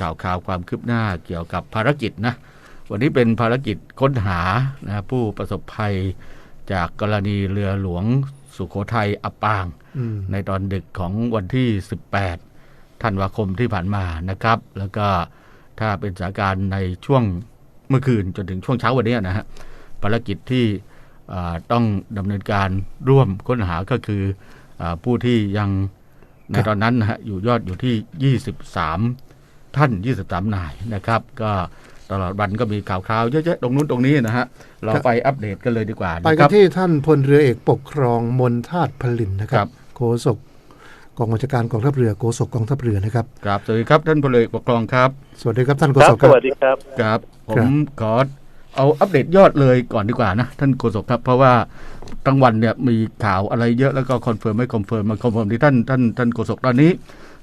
ข่าวข่าวความคืบหน้าเกี่ยวกับภารกิจนะ วันนี้เป็นภารกิจค้นหานะผู้ประสบภัยจากกรณีเรือหลวงสุโขทัยอับปางอืมในตอนดึกของวันที่ 18 ธันวาคมที่ผ่านมานะครับ แล้วก็ถ้าเป็นสถานการณ์ในช่วงเมื่อคืนจนถึงช่วงเช้าวันนี้นะฮะภารกิจที่อ่าต้องดำเนินการร่วมค้นหาก็คืออาผู้ที่ยังในตอนนั้นนะฮะอยู่ยอดอยู่ที่ 23 ท่าน 23 นายนะครับ ก็ตลอดวันก็มีข่าวคราวเยอะแยะตรงนู้นตรงนี้นะฮะ เราไปอัปเดตกันเลยดีกว่าไปนะคกัรันบที่ท่านพลเรือเอกปกครองมนทาตผลินนะคครัรับบโฆษกกองบัญชาการกองทัพเรือโฆษกกองทัพเรือนะครับครับสวัสดีครับท่านพลเอกปกครองครับสวัสดีครับท่านโฆครัษบกสครับวัสดีครับครับผครัมบขอเอาอัปเดตยอดเลยก่อนดีกว่านะท่านโฆษกครับ เพราะว่ากลางวันเนี่ยมีข่าวอะไรเยอะแล้วก็คอนเฟิร์มไม่คอนเฟิร์มมาคอนเฟิร์มที่ท่านท่านท่านโฆษกตอนนี้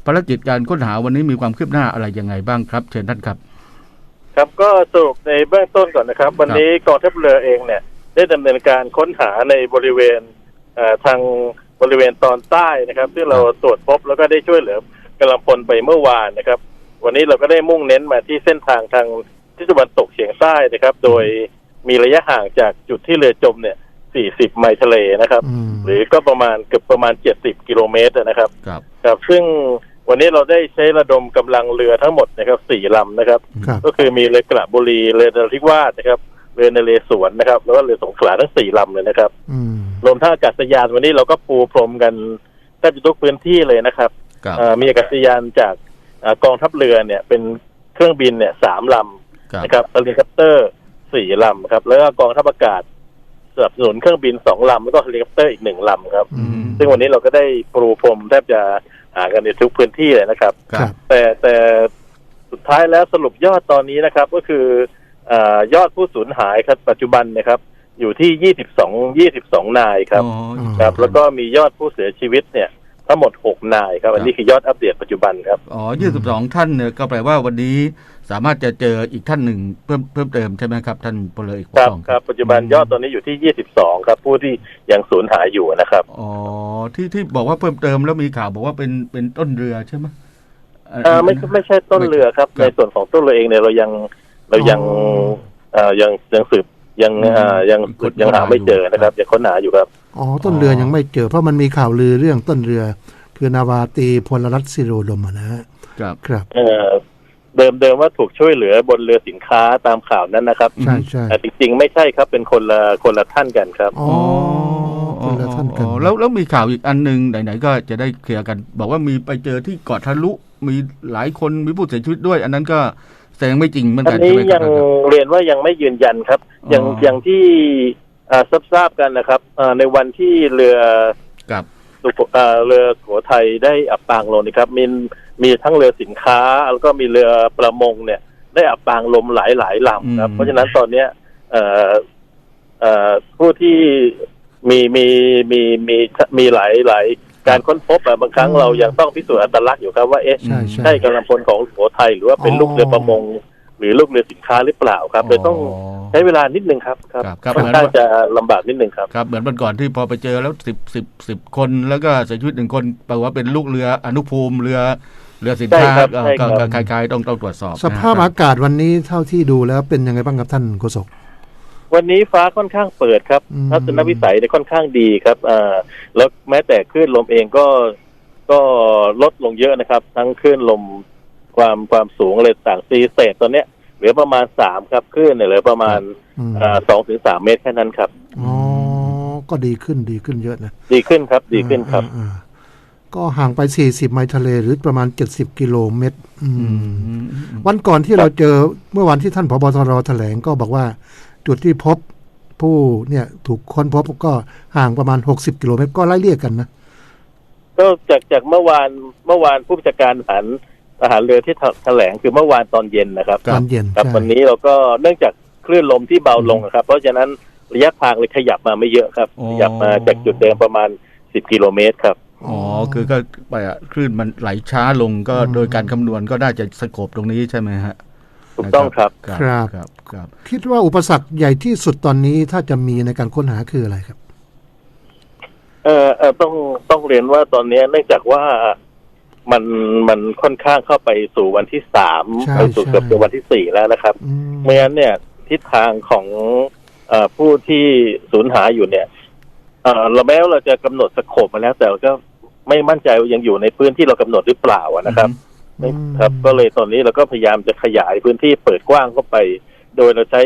ภารกิจการค้นหาวันนี้มีความคืบหน้าอะไรยังไงบ้างครับ เชิญท่านครับ ครับก็สรุปในเบื้องต้นก่อนนะครับ วันนี้กองทัพเรือเองเนี่ย ได้ดำเนินการค้นหาในบริเวณเอ่อทางบริเวณตอนใต้นะครับซึ่งเราตรวจพบแล้วก็ได้ช่วยเหลือกำลังพลไปเมื่อวานนะครับ วันนี้เราก็ได้มุ่งเน้นมาที่เส้นทางทางทิศตะวันตกเฉียงใต้นะครับ โดยมีระยะห่างจากจุดที่เรือจมเนี่ย 40 ไมล์ทะเลนะครับอืมหรือก็ประมาณเกือบประมาณ 70 กิโลเมตรนะครับ ครับครับซึ่ง วันนี้เราได้ใช้ระดมกำลังเรือทั้งหมดนะครับสี่ลำนะครับครับก็คือมีเรือกระบุรีเรือนราธิวาสนะครับเรือนเรศวรนะครับ แล้วก็เรือสงขลาทั้งสี่ลำเลยนะครับอืมรวมทั้งอากาศยานวันนี้เราก็ปูพรมกันแทบจะทุกพื้นที่เลยนะครับครับเอ่อมีอากาศยานจากเอ่อกองทัพเรือเนี่ย เป็นเครื่องบินเนี่ยสามลครับำนะครับเฮลิคอปเตอร์สี่ลำครับ แล้วก็กองทัพอากาศสนับสนุนเครื่องบินสองลำแล้วก็เฮลิคอปเตอร์อีกหนึ่งลำครับอืมซึ่งวันนี้เราก็ได้ปรูพรมแทบจะ หากันในทุกพื้นที่เลยนะครับ ครับ แต่แต่สุดท้ายแล้วสรุปยอดตอนนี้นะครับ ก็คือเออยอดผู้สูญหายครับปัจจุบันนะครับ อยู่ที่22 22นายครับ อ๋อ ครับ แล้วก็มียอดผู้เสียชีวิตเนี่ย ทั้งหมด6นายครับ อันนี้คือยอดอัปเดตปัจจุบันครับ อ๋อยี่สิบสองท่านเนี่ยก็แปลว่าวันนี้ สามารถจะเจออีกท่านหนึ่งเพิ่มเพิ่มเติมใช่ไหมครับ ท่านพลเอกปกครับครองครับปัจจุบันยอดตอนนี้อยู่ที่ 22 ครับ ผู้ที่ยังสูญหายอยู่นะครับ อ๋อที่ที่บอกว่าเพิ่มเติมแล้วมีข่าวบอกว่าเป็นเป็นต้นเรือใช่ไหมอ่าไม่ไม่ใช่ต้นเรือครับครับในส่วนของต้นเรือเองเนี่ยเรายังเรายังอ๋อเอ่อยังยังสืบยังเอ่อยังค้นยังหาไม่เจอหาอยู่นะครับยังค้นหาอยู่ครับอ๋อต้นเรือยังไม่เจอ เพราะมันมีข่าวลือเรื่องต้นเรือ คือนาวาตรีพลรัตน์สิโรดมอะนะฮะครับครับเอ่อ เดิมเดิมว่าถูกช่วยเหลือบนเรือสินค้าตามข่าวนั้นนะครับใช่ใช่แต่จริงๆ ไม่ใช่ครับเป็นคนละคนละท่านกันครับอ๋อคนละท่านกันอ๋อแล้วแล้วมีข่าวอีกอันหนึ่งไหนๆก็จะได้เคลียร์กัน บอกว่ามีไปเจอที่เกาะทะลุมีหลายคนมีผู้เสียชีวิตด้วย อันนั้นก็แสดงไม่จริงเหมือนอักันนนี้ใช่ไหมครัยับงเรียนว่ายังไม่ยืนยันครับ อย่างอ๋อออย่างที่อ่าทราบทราบกันนะครับอ่าในวันที่เรือกับ สุโขอ่าเรือสุโขทัยได้อับปางลงนะครับมีมีทั้งเรือสินค้า แล้วก็มีเรือประมงเนี่ย ได้อับปางลมหลายหลายๆลำครับ เพราะฉะนั้นตอนเนี้ยเอ่อเอ่อผู้ที่มีมีมีมีมีหลายหลายการค้นพบอะบางครั้งอืมเรายังต้องพิสูจน์อัตลักษณ์อยู่ครับว่าเอ๊ะใช่ใช่ใช่กำลังพลของสุโขทัยหรือว่าเป็นอ๋อลูกเรือประมง หรือลูกเรือสินค้าหรือเปล่าครับโดยต้องใช้เวลานิดนึงครับครับครับครับค่อนข้างจะลำบากนิดนึงครับครับ เหมือนวันก่อนที่พอไปเจอแล้วสิบสิบสิบคนแล้วก็เสียชีวิตหนึ่งคนแปลว่าเป็นลูกเรืออนุภูมิเรือเรือสินค้าใช่ครับก็ใช่ครัก็บก็คล้ายๆต้องต้องตรวจสอบ สภาพนะครัอาบกาศวันนี้เท่าที่ดูแล้วเป็นยังไงบ้างครับท่านโฆษกวันนี้ฟ้าค่อนข้างเปิดครับอืมทัศนวิสัยเนี่ยค่อนข้างดีครับอ่าแล้วแม้แต่คลื่นลมเองก็ก็ลดลงเยอะนะครับ ทั้งคลื่นลมความความสูงอะไรต่างซีเศษตอนเนี้ยเห ลือประมาณสามครับคลื่นเนี่ยเหลือประมาณอืมอ่าสองถึงสามเมตรแค่นั้นครับอ๋อก็ดีขึ้นดีขึ้นเยอะนะดีขึ้นครับ ดีขึ้นครับอ่าอ่าก็ห่างไป 40 ไมล์ทะเล หรือประมาณ 70 กิโลเมตรอืมอืมอืมวันก่อนที่เราเจอเมื่อวันที่ท่านผบตรแถลงก็บอกว่าจุดที่พบผู้เนี่ยถูกค้นพบก็ห่างประมาณ 60 กิโลเมตรก็ไล่เลี่ยกันนะ ก็จากจากเมื่อวานเมื่อวานผู้บัญชาการทหาร ทหารเรือที่แถลงคือเมื่อวานตอนเย็นนะครับครับตอนเย็นครับใช่วันนี้เราก็เนื่องจากคลื่นลมที่เบาลงนะครับ เพราะฉะนั้นระยะทางเลยขยับมาไม่เยอะครับอ๋อขยับมาจากจุดเดิมประมาณ10กิโลเมตรครับอ๋อ คือก็ไปอะคลื่นมันไหลช้าลงก็อืมโดยการคำนวณก็น่าจะสกบตรงนี้ใช่ไหมฮะถูกต้องครับครับครับครับครับ คิดว่าอุปสรรคใหญ่ที่สุดตอนนี้ถ้าจะมีในการค้นหาคืออะไรครับ เออเออต้องต้องเรียนว่าตอนนี้เนื่องจากว่า มันมันค่อนข้างเข้าไปสู่วันที่สามใช่ไปสู่ใช่เกือบจะวันที่สี่แล้วนะครับอืมเมื่อนั้นเนี่ยทิศทางของเออผู้ที่สูญหายอยู่เนี่ยเออเราแม้ว่าเราจะกำหนดสโคปมาแล้ว แต่ก็ไม่มั่นใจว่ายังอยู่ในพื้นที่เรากำหนดหรือเปล่าอะนะครับอืมครับ ก็เลยตอนนี้เราก็พยายามจะขยายพื้นที่เปิดกว้างเข้าไป โดยเราใช้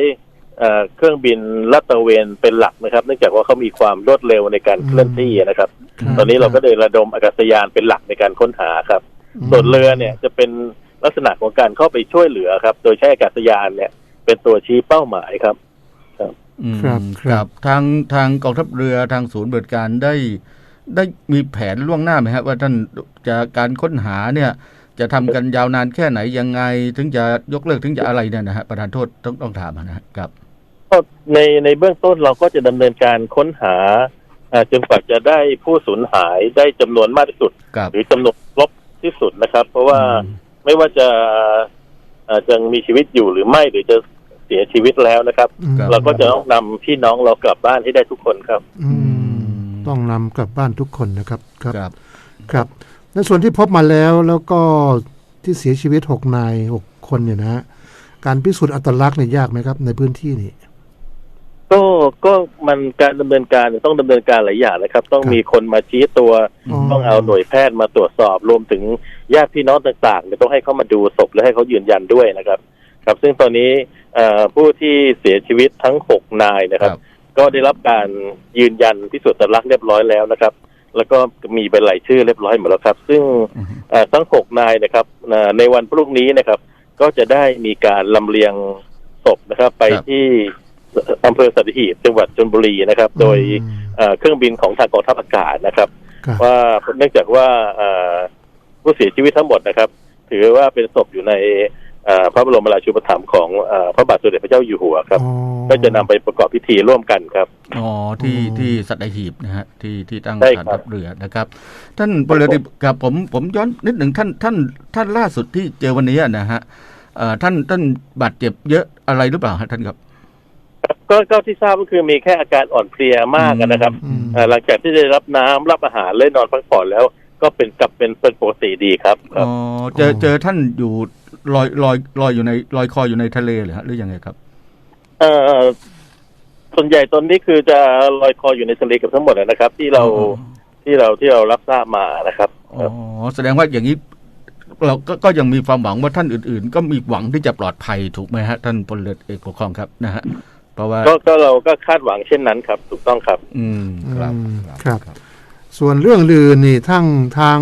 เอ่อเครื่องบินลาดตระเวนเป็นหลักนะครับ เนื่องจากว่าเขามีความรวดเร็วในการเคลื่อนที่นะครับครับ ตอนนี้เราก็เลยระดมอากาศยานเป็นหลักในการค้นหาครับ ส่วนเรือเนี่ยจะเป็นลักษณะของการเข้าไปช่วยเหลือครับ โดยใช้อากาศยานเนี่ย เป็นตัวชี้เป้าหมายครับอืมครับคครัรับบทางทางกองทัพเรือทางศูนย์บริการได้ ได้มีแผนล่วงหน้าไหมครับว่าท่านจะการค้นหาเนี่ย จะทำกันยาวนานแค่ไหนยังไง ถึงจะยกเลิกถึงจะอะไรเนี่ยนะฮะประธานโทษต้องต้องถามนะครับ ก็ในในเบื้องต้นเราก็จะดำเนินการค้นหาเอ่อจนกว่าจะได้ผู้สูญหายได้จำนวนมากที่สุดกับหรือจำนวนลบที่สุดนะครับ เพราะว่าอืมไม่ว่าจะเอ่อจะมีชีวิตอยู่หรือไม่หรือจะเสียชีวิตแล้วนะครับอืมเราก็จะต้องนำพี่น้องเรากลับบ้านให้ได้ทุกคนครับอืมต้องนำกลับบ้านทุกคนนะครับครับครับครับในส่วนที่พบมาแล้วแล้วก็ที่เสียชีวิตหกนายหกคนเนี่ยนะฮะการพิสูจน์อัตลักษณ์เนี่ยยากไหมครับ ในพื้นที่นี่ ก็ก็มันการดำเนินการเนี่ยต้องดำเนินการหลายอย่างนะครับ ต้องครับมีคนมาชี้ตัวอ๋อต้องเอาหน่วยแพทย์มาตรวจสอบ รวมถึงญาติพี่น้องต่างๆเนี่ยต้องให้เขามาดูศพและให้เขายืนยันด้วยนะครับ ครับ ซึ่งตอนนี้เอ่อผู้ที่เสียชีวิตทั้งหกนายนะครับครับก็ได้รับการยืนยันพิสูจน์อัตลักษณ์เรียบร้อยแล้วนะครับ แล้วก็มีเป็นรายชื่อเรียบร้อยหมดแล้วครับ ซึ่งอืมเอ่อทั้งหกนายนะครับเอ่อในวันพรุ่งนี้นะครับ ก็จะได้มีการลำเลียงศพนะครับ ไปครับที่ อำเภอสัตหีบจังหวัดชลบุรีนะครับ โดยอืมเอ่อเครื่องบินของทางกองทัพอากาศนะครับครับว่าเนื่องจากว่าเอ่อผู้เสียชีวิตทั้งหมดนะครับ ถือว่าเป็นศพอยู่ในเอ่อพระบรมราชูปถัมภ์ของเอ่อพระบาทสมเด็จพระเจ้าอยู่หัวครับอ๋อก็จะนำไปประกอบพิธีร่วมกันครับอ๋อที่อ๋อที่สัตหีบนะฮะที่ที่ตั้งใช่ฐานครับทัพเรือนะครับ ท่านพลเรือตรีกับผมผมย้อนนิดหนึ่งท่านท่านท่านล่าสุดที่เจอวันนี้นะฮะเอ่อท่านท่านบาดเจ็บเยอะอะไรหรือเปล่าฮะท่านครับ ก็ก็ที่ทราบก็คือมีแค่อาการอ่อนเพลียมากนะครับอืมเอ่อหลังจากที่ได้รับน้ำรับอาหารและนอนพักผ่อนแล้ว ก็เป็นกลับเป็นเป็นปกติดีครับคอ๋รัอบเจอเจอท่านอยู่ลอยลอยลอยอยู่ในลอยคออยู่ในทะเลเหรอฮะหรือยังไงครับ เอ่อส่วนใหญ่ตอนนี้คือจะลอยคออยู่ในทะเลกับทั้งหมดนะครับ ที่เราอ๋อที่เราที่เรารับทราบมานะครับอ๋อแสดงว่าอย่างนี้เราก็ก็ยังมีความหวังว่าท่านอื่น ๆ ก็มีหวังที่จะปลอดภัยถูกไหมฮะ ท่านพลเรือเอกปกครองครับนะฮะ เพราะว่าก็ก็เราก็คาดหวังเช่นนั้นครับ ถูกต้องครับ อืมครับอืมครับ ส่วนเรื่องอื่นนี่ทั้งทาง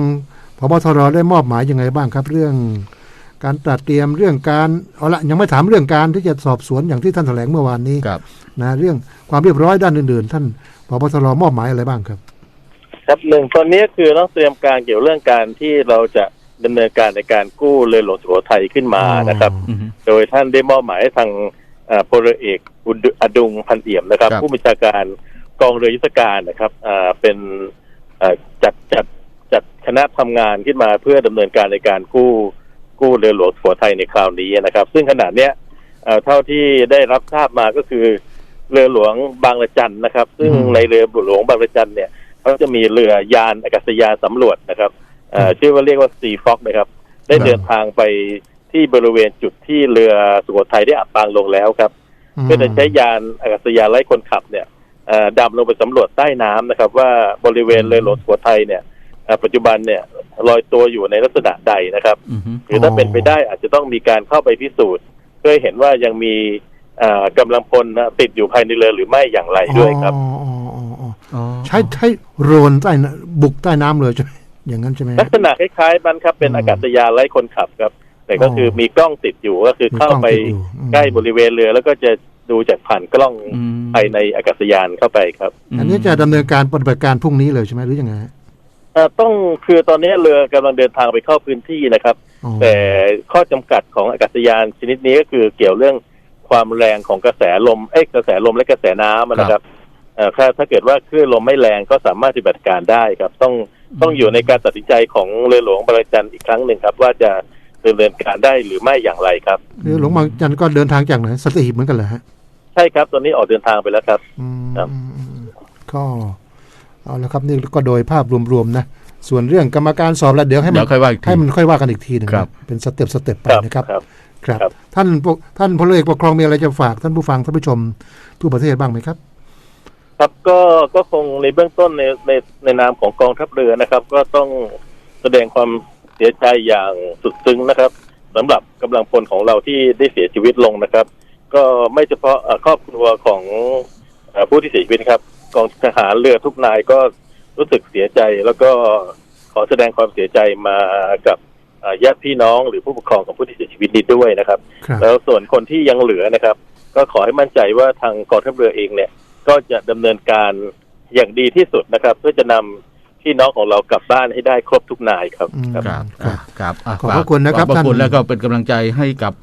พบทรได้มอบหมายยังไงบ้างครับ เรื่อง การตรัดเตรียมเรื่องการเอาละยังไม่ถามเรื่องการที่จะสอบสวนอย่างที่ท่านแถลงเมื่อวานนี้ครับ นะเรื่องความเรียบร้อยด้านอื่นๆ ท่านพบทรมอบหมายอะไรบ้างครับ ครับหนึ่งตอนนี้คือต้องเตรียมการเกี่ยวเรื่องการที่เราจะดำเนินการในการกู้เรือหลวงสุโขทัยขึ้นมานะครับ อืม โดยท่านได้มอบหมายให้ทางเอ่อ พลเรือเอกอุดอดุงพันเอี่ยมนะครับครับ ผู้บัญชาการกองเรือยุทธการนะครับอ่าเป็นเอ่อจัดจัดจัดคณะทำงานขึ้นมาเพื่อดำเนินการในการกู้กู้เรือหลวงสุโขทัยในคราวนี้นะครับ ซึ่งขณะเนี้ยเอ่อเท่าที่ได้รับทราบมาก็คือเรือหลวงบางระจันนะครับ ซึ่งอืมในเรือหลวงบางระจันเนี่ยเขาจะมีเรือยานอากาศยานสำรวจนะครับเอ่อชื่อว่าเรียกว่าซีฟ็อกนะครับ ได้เดินทางไป ที่บริเวณจุดที่เรือสุโขทัยได้อับปางลงแล้วครับ เพื่อจะใช้ยานอากาศยานไร้คนขับเนี่ยเอ่อดำลงไปสำรวจใต้น้ำนะครับ ว่าบริเวณเรือหลวงสุโขทัยเนี่ยเอ่อปัจจุบันเนี่ยลอยตัวอยู่ในลักษณะใดนะครับอืมหรือถ้าเป็นไปได้อาจจะต้องมีการเข้าไปพิสูจน์ เพื่อให้เห็นว่ายังมีเอ่อกำลังพลนะติดอยู่ภายในเรือหรือไม่อย่างไรด้วยครับอ๋ออ๋ออ๋ออ๋ออ๋อใช้ใช้โรนใต้น้ำบุกใต้น้ำเลยใช่ไหมอย่างนั้นใช่ไหมลักษณะคล้ายๆมันครับเป็นอืมอากาศยานไร้คนขับครับ แต่ก็คือออมีกล้องติดอยู่ก็คือเข้าไปมีกล้องติดอยู่อืมใกล้บริเวณเรือ แล้วก็จะดูจากผ่านกล้องอืมภายในอากาศยานเข้าไปครับ อันนี้จะดำเนินการปฏิบัติการพรุ่งนี้เลยใช่ไหมหรือยังไงฮะเอ่อต้องคือตอนนี้เรือกำลังเดินทางไปเข้าพื้นที่นะครับอ๋อแต่ข้อจำกัดของอากาศยานชนิดนี้ก็คือเกี่ยวเรื่องความแรงของกระแสลมเอ้ยกระแสลมและกระแสน้ำอะนะครับเอ่อถ้าถ้าเกิดว่าคลื่นลมไม่แรงก็สามารถปฏิบัติการได้ครับ ต้องต้องอยู่ในการตัดสินใจของเรือหลวงบางระจันอีกครั้งหนึ่งครับ ว่าจะ ดำเนินการได้หรือไม่อย่างไรครับเรือหลวงบางจันทร์ก็เดินทางจากไหนสัตหีบเหมือนกันเหรอฮะใช่ครับตอนนี้ออกเดินทางไปแล้วครับอืมครับอืมอืมก็เอาละครับนี่ก็โดยภาพรวมๆนะส่วนเรื่องกรรมการสอบแล้วเดี๋ยวให้มัเดี๋ยนวค่อยว่าอีกทีให้มันค่อยว่ากันอีกทีหนึงครับเป็นสเต็ปสเต็ปไปครับนะครับครับครับครับ ท่านปกท่านพลเอกปกครองมีอะไรจะฝากท่านผู้ฟังท่านผู้ชมทั่วประเทศบ้างไหมครับ ครับก็ก็คงในเบื้องต้นในในในนามของกองทัพเรือนะครับ ก็ต้องแสดงความ เสียใจอย่างสุดซึ้งนะครับสำหรับกำลังพลของเราที่ได้เสียชีวิตลงนะครับ ก็ไม่เฉพาะเอ่อครอบครัวของเอ่อผู้ที่เสียชีวิตนะครับกองทหารเรือทุกนายก็รู้สึกเสียใจแล้วก็ขอแสดงความเสียใจมากับเอ่อญาติพี่น้องหรือผู้ปกครองของผู้ที่เสียชีวิตนี้ด้วยนะครับครับ แล้วส่วนคนที่ยังเหลือนะครับ ก็ขอให้มั่นใจว่าทางกองทัพเรือเองเนี่ย ก็จะดำเนินการอย่างดีที่สุดนะครับ เพื่อจะนำ พี่น้องของเรากลับบ้านให้ได้ครบทุกนายครับอืมครับครับครับครับอะขอบพระคุณนะครับขอบพระคุณท่านแล้วก็เป็นกำลังใจให้กับ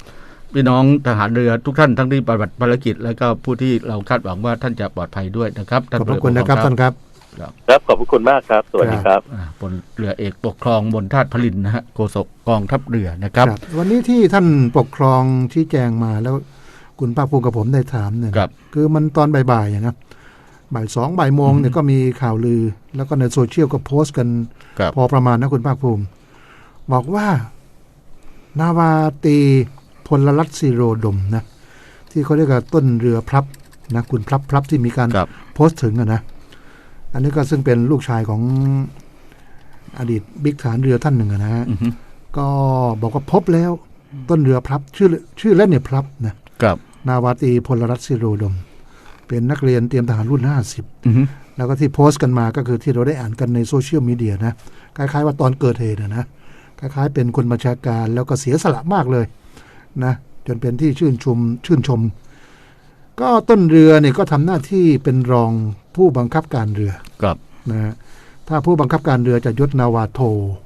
พี่น้องทหารเรือทุกท่านทั้งที่ปฏิบัติภารกิจ แล้วก็ผู้ที่เราคาดหวังว่าท่านจะปลอดภัยด้วยนะครับขอบพระคุณนะครับท่านครับครับขอบพระคุณมากครับ สวัสดีครับอ่าพลเรือเอกปกครองบนทาตพลินนะฮะโฆษกกองทัพเรือนะครับครับ วันนี้ที่ท่านปกครองชี้แจงมาแล้วคุณป้าภูมิกับผมได้ถามเนี่ยครับคือมันตอนบ่ายๆอะนะบ่ายสองบ่ายโมงเนี่ยก็มีข่าวลือ แล้วก็ในโซเชียลก็โพสต์กันครับพอประมาณนะคุณภาคภูมิ บอกว่านาวาตรีพลรัตน์ซีโรดมนะ ที่เขาเรียกว่าต้นเรือพลับนะคุณพลับพลับที่มีการครับโพสต์ถึงอะนะ อันนี้ก็ซึ่งเป็นลูกชายของอดีตบิ๊กฐานเรือท่านหนึ่งอะนะฮะอือฮึก็บอกว่าพบแล้ว ต้นเรือพลับชื่อชื่อเล่นเนี่ยพลับนะครับ นาวาตรีพลรัตน์ซีโรดม เป็นนักเรียนเตรียมทหารรุ่นห้าสิบอือฮึแล้วก็ที่โพสต์กันมาก็คือที่เราได้อ่านกันในโซเชียลมีเดียนะ คล้ายๆว่าตอนเกิดเหตุอะนะคล้ายๆเป็นคนบัญชาการแล้วก็เสียสละมากเลยนะจนเป็นที่ชื่นชมชื่นชม ก็ต้นเรือเนี่ยก็ทำหน้าที่เป็นรองผู้บังคับการเรือครับนะฮะถ้าผู้บังคับการเรือจะยศนาวาโท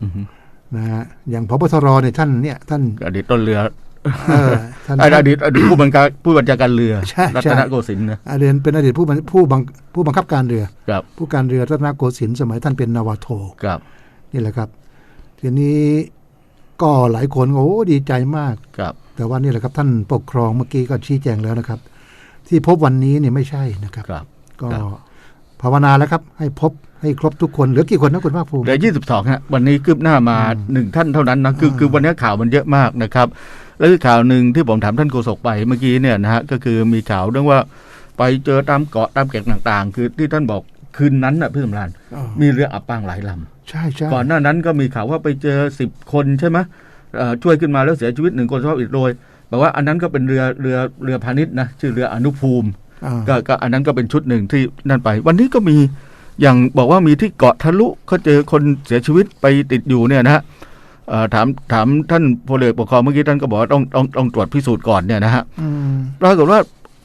อือฮึนะฮะอย่างพบทรเนี่ยท่านเนี่ยท่านอดีตต้นเรือเออท่านอดีตอดีตผู้บัญชาผู้บัญชาการเรือใช่ใช่รัตนโกสินทร์นะอาเรียนเป็นอดีตผู้บังผู้บังผู้บังคับการเรือครับผู้การเรือรัตนโกสินทร์สมัยท่านเป็นนาวาโทครับนี่แหละครับ ทีนี้ก็หลายคนก็โอ้ดีใจมากครับ แต่ว่านี่แหละครับท่านปกครองเมื่อกี้ก็ชี้แจงแล้วนะครับ ที่พบวันนี้เนี่ยไม่ใช่นะครับครับ ก็ครับภาวนาแล้วครับ ให้พบให้ครบทุกคนเหลือกี่คนนะคุณภาคภูมิเหลือ22ฮะวันนี้คืบหน้ามาหนึ่งท่านเท่านั้นนะคืออ่าคือวันนี้ข่าวมันเยอะมากนะครับ แล้วอีกข่าวหนึ่งที่ผมถามท่านโฆษกไปเมื่อกี้เนี่ยนะฮะก็คือมีข่าวเรื่องว่าไปเจอตามเกาะตามแก่งต่างๆ คือที่ท่านบอกคืนนั้นน่ะพี่สำรานอ๋อมีเรืออับปางหลายลำใช่ใช่ก่อนหน้านั้นก็มีข่าวว่าไปเจอสิบคนใช่ไหมเอ่อช่วยขึ้นมาแล้วเสียชีวิตหนึ่งคนสภาพอิดโรยบอกว่าอันนั้นก็เป็นเรือเรือเรือพาณิชย์นะชื่อเรืออนุภูมิอ่าก็ก็อันนั้นก็เป็นชุดหนึ่งที่นั่นไป วันนี้ก็มีอย่างบอกว่ามีที่เกาะทะลุเขาเจอคนเสียชีวิตไปติดอยู่เนี่ยนะฮะเอ่อ ถามถามท่านพลเอกปกครองเมื่อกี้ท่านก็บอกว่าต้องต้องต้องตรวจพิสูจน์ก่อนเนี่ยนะฮะอืมปรากฏว่า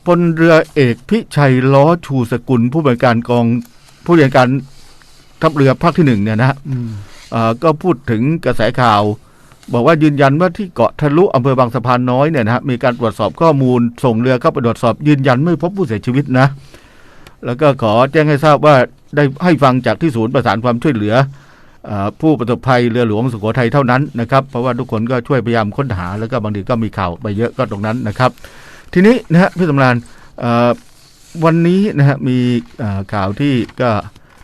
พลเรือเอกพิชัยล้อชูสกุลผู้บริการกองผู้บริการทัพเรือภาคที่หนึ่งเนี่ยนะฮะอืมเอ่อก็พูดถึงกระแสข่าว บอกว่ายืนยันว่าที่เกาะทะลุอำเภอบางสะพานน้อยเนี่ยนะฮะมีการตรวจสอบข้อมูลส่งเรือเข้าไปตรวจสอบยืนยันไม่พบผู้เสียชีวิตนะ แล้วก็ขอแจ้งให้ทราบว่าได้ให้ฟังจากที่ศูนย์ประสานความช่วยเหลือเออ ผู้ประสบภัยเรือหลวงสุโขทัยเท่านั้นนะครับเพราะว่าทุกคนก็ช่วยพยายามค้นหา แล้วก็บางทีก็มีข่าวไปเยอะก็ตรงนั้นนะครับ ทีนี้นะฮะพี่สำราญเอ่อวันนี้นะฮะมีเอ่อข่าวที่ก็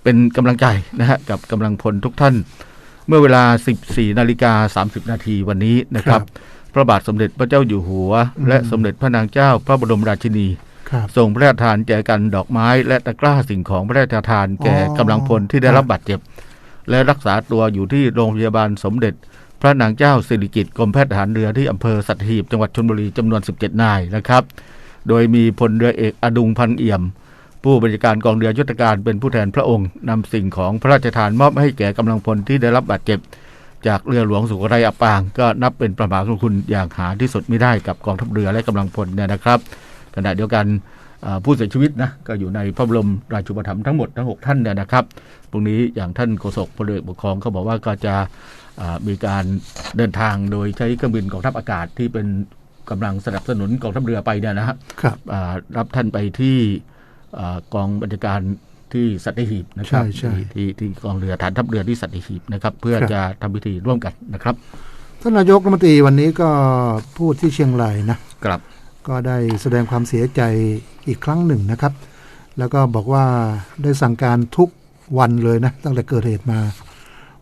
เป็นกำลังใจนะฮะกับกำลังพลทุกท่าน เมื่อเวลา 14นาฬิกา30 นาทีวันนี้นะครับ พระบาทสมเด็จพระเจ้าอยู่หัวอืมและสมเด็จพระนางเจ้าพระบรมราชินีครับทรงพระราชทานแจกันดอกไม้ และตะกร้าสิ่งของพระราชทานแก่อ๋อกำลังพลที่ได้รับบาดเจ็บ และรักษาตัวอยู่ที่โรงพยาบาลสมเด็จ พระนางเจ้าสิริกิติ์กรมแพทย์ทหารเรือที่อำเภอสัตหีบจังหวัดชลบุรีจำนวน 17 นายนะครับ โดยมีพลเรือเอกอดุงพันเอี่ยม ผู้บัญชาการกองเรือยุทธการเป็นผู้แทนพระองค์นำสิ่งของพระราชทานมอบให้แก่กำลังพลที่ได้รับบาดเจ็บ จากเรือหลวงสุโขทัยอับปาง ก็นับเป็นประมหากรุณอย่างหาที่สุดไม่ได้กับกองทัพเรือและกำลังพลเนี่ยนะครับขณะเดียวกัน ผู้เสียชีวิตนะก็อยู่ในพระบรมราชูปถัมภ์ทั้งหมดทั้ง 6 ท่านเนี่ยนะครับพรุ่งนี้อย่างท่านโฆษกพลเรือปกครองเขาบอกว่าก็จะเอ่อมีการเดินทางโดยใช้เครื่องบินกองทัพอากาศที่เป็นกำลังสนับสนุนกองทัพเรือไปเนี่ยนะฮะครับอ่ารับท่านไปที่อ่ากองบัญชาการที่สัตหีบนะครับใช่ใช่ที่ที่ที่กองเรือฐานทัพเรือที่สัตหีบนะครับ เพื่อครับจะทำพิธีร่วมกันนะครับท่านนายกรัฐมนตรีวันนี้ก็พูดที่เชียงรายนะกลับ ก็ได้แสดงความเสียใจอีกครั้งหนึ่งนะครับ แล้วก็บอกว่าได้สั่งการทุกวันเลยนะตั้งแต่เกิดเหตุมา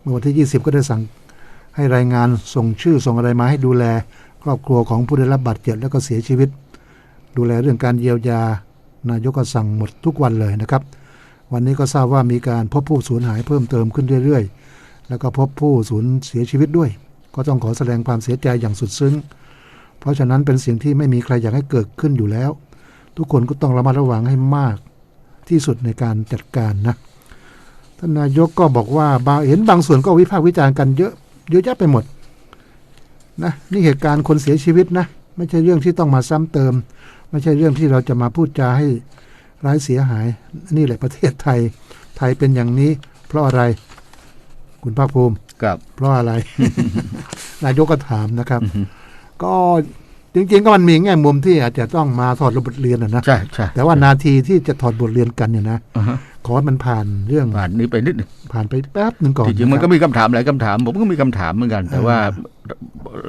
มื่อวันที่ 20 ก็ได้สั่งให้รายงานส่งชื่อส่งอะไรมาให้ดูแล ครอบครัวของผู้ได้รับบาดเจ็บแล้วก็เสียชีวิต ดูแลเรื่องการเยียวยานายกก็สั่งหมดทุกวันเลยนะครับ วันนี้ก็ทราบว่ามีการพบผู้สูญหายเพิ่มเติมขึ้นเรื่อยๆ แล้วก็พบผู้สูญเสียชีวิตด้วย ก็ต้องขอแสดงความเสียใจอย่างสุดซึ้ง เพราะฉะนั้นเป็นสิ่งที่ไม่มีใครอยากให้เกิดขึ้นอยู่แล้ว ทุกคนก็ต้องระมัดระวังให้มากที่สุดในการจัดการนะท่านนายกก็บอกว่าบางเห็นบางส่วนก็วิพากษ์วิจารณ์กันเยอะเยอะแยะไปหมดนะนี่เหตุการณ์คนเสียชีวิตนะไม่ใช่เรื่องที่ต้องมาซ้ำเติม ไม่ใช่เรื่องที่เราจะมาพูดจาให้ร้ายเสียหาย นี่แหละประเทศไทย ไทยเป็นอย่างนี้ เพราะอะไร คุณภาคภูมิกับเพราะอะไร นายกก็ถามนะครับ ก็จริง ๆ ก็มันมีแง่มุมที่อาจจะต้องมาถอดบทเรียนนะนะใช่ใช่แต่ว่านาทีที่จะถอดบทเรียนกันเนี่ยนะอ่าฮะขอให้มันผ่านเรื่องผ่านนี้ไปนิดหนึงผ่านไปแป๊บหนึ่งก่อนที่จริงมันก็ะคบมีคำถามหลายคำถาม ผมก็มีคำถามเหมือนกัน แต่ว่า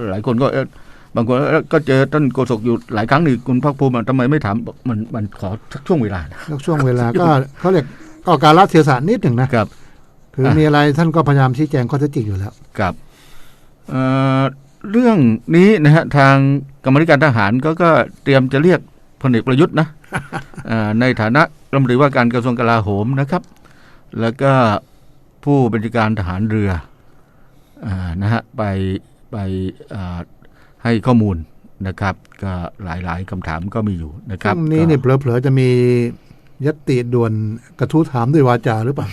หลายคนก็เอ๊ะบางคนเอ๊ะก็เจอท่านโกศกอยู่หลายครั้งนี่คุณภาคภูมิทำไมไม่ถามบอกมันมันขอสักช่วงเวลานะแล้วช่วงเวลาก็เขาเรียกก็การละเทียสารนิดหนึ่งนะครับคืออะมีอะไรท่านก็พยายามชี้แจงข้อเท็จจริงอยู่แล้วกับ เอ่อเรื่องนี้นะฮะทางกรรมธิการทหารก็ก็เตรียมจะเรียกพลเอกประยุทธ์นะเอ่อในฐานะรัฐมนตรีว่าการกระทรวงกลาโหมนะครับ แล้วก็ผู้บัญชาการทหารเรืออานะฮะไปไปอ่าให้ข้อมูลนะครับ ก็หลายๆคำถามก็มีอยู่นะพครับรุ่งนี้เนี่ยเผลอๆจะมียตติด่วนกระทู้ถามด้วยวาจาหรือเปล่า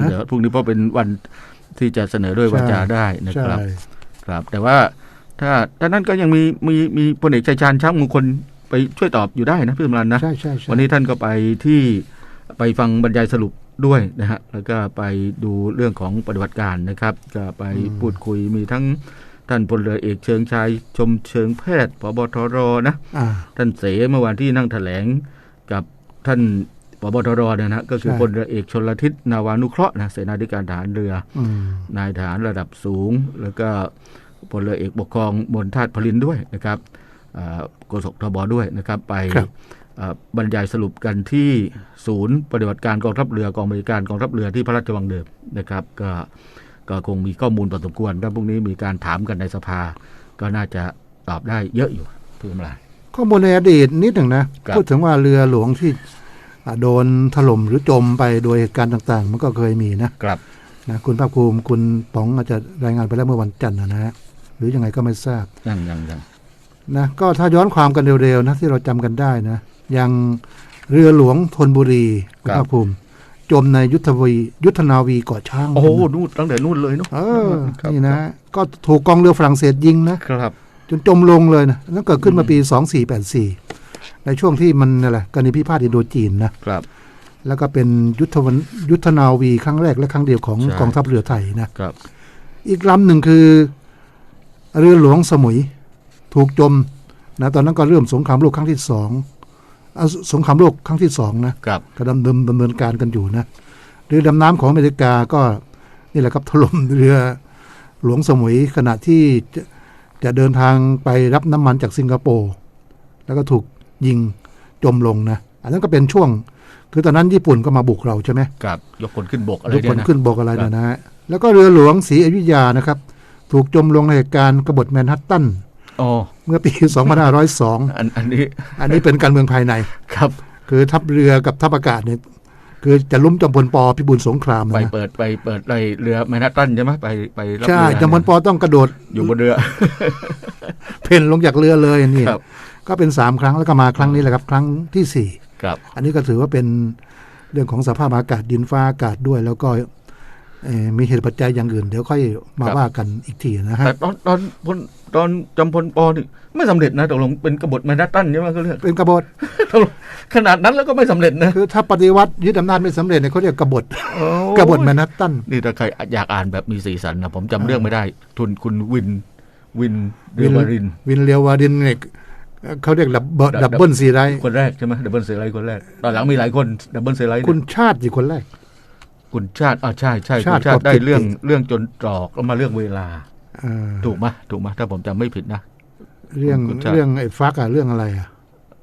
ก็เดี๋ยวพรุ่งนี้เพราะเป็นวันที่จะเสนอด้วยวาจาได้นะใช่ครับ ครับ แต่ว่าถ้าถ้านั้นก็ยังมีมีมีพลเอกชัยชาญช้างมงคลไปช่วยตอบอยู่ได้นะพี่สมรันนะใช่ใช่ใช่วันนี้ท่านก็ไปที่ไปฟังบรรยายสรุปด้วยนะฮะแล้วก็ไปดูเรื่องของปฏิบัติการนะครับ ก็ไปพูดคุยมีทั้งท่านพลเรือเอกเชิงชายชมเชิงแพทย์พบทรนะอ่าท่านเสเมื่อวานที่นั่งแถลงกับท่าน พบทรเนี่ยนะฮะก็คือใช่พลเรือเอกชนลทิศนาวานุเคราะห์นะเสนาธิการทหารเรืออืมนายทหารระดับสูง แล้วก็พลเรือเอกปกครองมณฑาตุพลินด้วยนะครับอ่าโฆษกทบด้วยนะครับไปครับอ่าบรรยายสรุปกันที่ศูนย์ปฏิบัติการกองทัพเรือกองบริการกองทัพเรือที่พระราชวังเดิมนะครับ ก็ก็คงมีข้อมูลพอสมควรถ้าพรุ่งนี้มีการถามกันในสภา ก็น่าจะตอบได้เยอะอยู่เพื่อมาข้อมูลในอดีตนิดหนึ่งนะครับพูดถึงว่าเรือหลวงที่อ่า โดนถล่มหรือจมไปโดยเหตุการณ์ต่างๆ มันก็เคยมีนะครับนะคุณภาคภูมิคุณป๋องอาจจะรายงานไปแล้วเมื่อวันจันทร์นะนะฮะหรือยังไงก็ไม่ทราบยังยังยังนะก็ถ้าย้อนความกันเร็วๆนะที่เราจำกันได้นะยังเรือหลวงธนบุรีคุณภาคภูมิ จมในยุทธวียุทธนาวีเกาะช้าง โอ้โหนู่นตั้งแต่นู่นเลยเนาะเออครับนี่นะ ก็ถูกกองเรือฝรั่งเศสยิงนะครับ จนจมลงเลยนะนั่นเกิดขึ้นมาปี 2484 ในช่วงที่มันนั่นแหละกรณีพิพาทอินโดจีนนะครับ แล้วก็เป็นยุทธวันยุทธนาวีครั้งแรกและครั้งเดียวของใช่ กองทัพเรือไทยนะครับ อีกลำหนึ่งคือ เรือหลวงสมุยถูกจมนะตอนนั้นก็เริ่มสงครามโลกครั้งที่สองอะสสงครามโลกครั้งที่สองนะครับ ก็ดำเนินดำเนินการกันอยู่นะเรือดำน้ำของอเมริกาก็นี่แหละครับถล่มเรือหลวงสมุยขณะที่จะจะเดินทางไปรับน้ำมันจากสิงคโปร์ แล้วก็ถูก ยิงจมลงนะ อันนั้นก็เป็นช่วง คือตอนนั้นญี่ปุ่นก็มาบุกเราใช่ไหมครับยกคนขึ้นบกอะไรทุกเนี่คยนนะขึ้นบกอะไรนะนะฮะแล้วก็เรือหลวงศรีอยุธยานะครับ ถูกจมลงในเหตุการณ์กบฏแมนฮัตตันอ๋อเมื่อปี 2502 อันอันนี้ อันนี้เป็นการเมืองภายในครับ คือทัพเรือกับทัพอากาศเนี่ยคือจะลุ้มจอมพลปพิบูลสงครามไปนะเปิดไปเปิดไรเรือแมนฮัตตันใช่ไหมไปไปรับใช่เรือจอมพลปต้องกระโดดอยู่บนเรือ เพ่นลงจากเรือเลยนี่ครับ ก็เป็นสามครั้งแล้วก็มาครั้งนี้แหละครับ ครั้งที่สี่ครับ อันนี้ก็ถือว่าเป็นเรื่องของสภาพอากาศดินฟ้าอากาศด้วยแล้วก็เอ่อมีเหตุปัจจัยอย่างอื่น เดี๋ยวค่อยมาว่ากันอีกทีนะฮะแต่ตอนตอนพลตอนจำพลปอนี่ไม่สำเร็จนะตกลงเป็นกบฏแมนฮัตตันใช่ไหมเขาเรียกเป็นกบฏตกลงขนาดนั้นแล้วก็ไม่สำเร็จนะคือถ้าปฏิวัติยึดอำนาจไม่สำเร็จเนี่ยเขาเรียกกบฏโอ้กบฏแมนฮัตตันนี่ถ้าใครอยากอ่านแบบมีสีสันนะผมจำเรื่องไม่ได้ ทุนคุณวินวินเดวาริน วินเลียววาดินเนี่ย เขาเรียกดับเบิลดัดับบเบิลซีไรคนแรกใช่ไหมดับเบิลเซไลท์คนแรกตอนหลังมีหลายคนดับเบิลเซไลท์คุณชาติสิคนแรก คุณชาติอ่าใช่ใช่ชาคุติณชาติได้กอบกิตติเรื่องเรื่องจนตรอกแล้วมาเรื่องเวลาเอ่อถูกไหมถูกไหมถ้าผมจำไม่ผิดนะ เรื่องคุณชาติเรื่องไอ้ฟักอะเรื่องอะไรอะ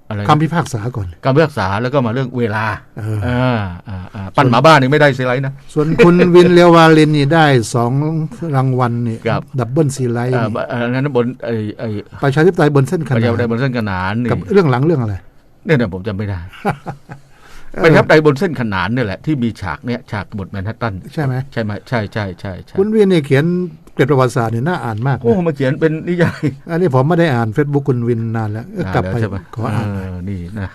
อะไรนะคำพิพากษาก่อนการพิพากษาแล้วก็มาเรื่องเวลาเอออ่าอ่าอ่าปั้นหมาบ้านนี่ไม่ได้เซไลท์นะ ส่วนคุณวินเลวาลินนี่ได้สองรางวัลนี่ครับดับเบิลซีไลท์อ่านี่อันนั้นบนไอ้ไอ้ประชาธิปไตยบนเส้นขประนาชาธินปไตยบนเส้นขนานนี่กับเรื่องหลังเรื่องอะไรเนี่ยนะผมจำไม่ได้ ประชาธิปไตยบนเส้นขนานเนี่ยแหละที่มีฉากเนี่ยฉากบทแมนฮัตตันใช่ไหมใช่ไหมใช่ใช่ใช่ใช่คุณวินนี่เขียนเกร็ดประวัติศาสตร์เนี่ยน่าอ่านมากโอ้นะมาเขียนเป็นนิยายอันนี้ผมไม่ได้อ่านเฟซบุ๊กคุณวินนานแล้วเอ้ยกลับไปอ่าแล้วใช่ไหมขออ่านเออนี่นะ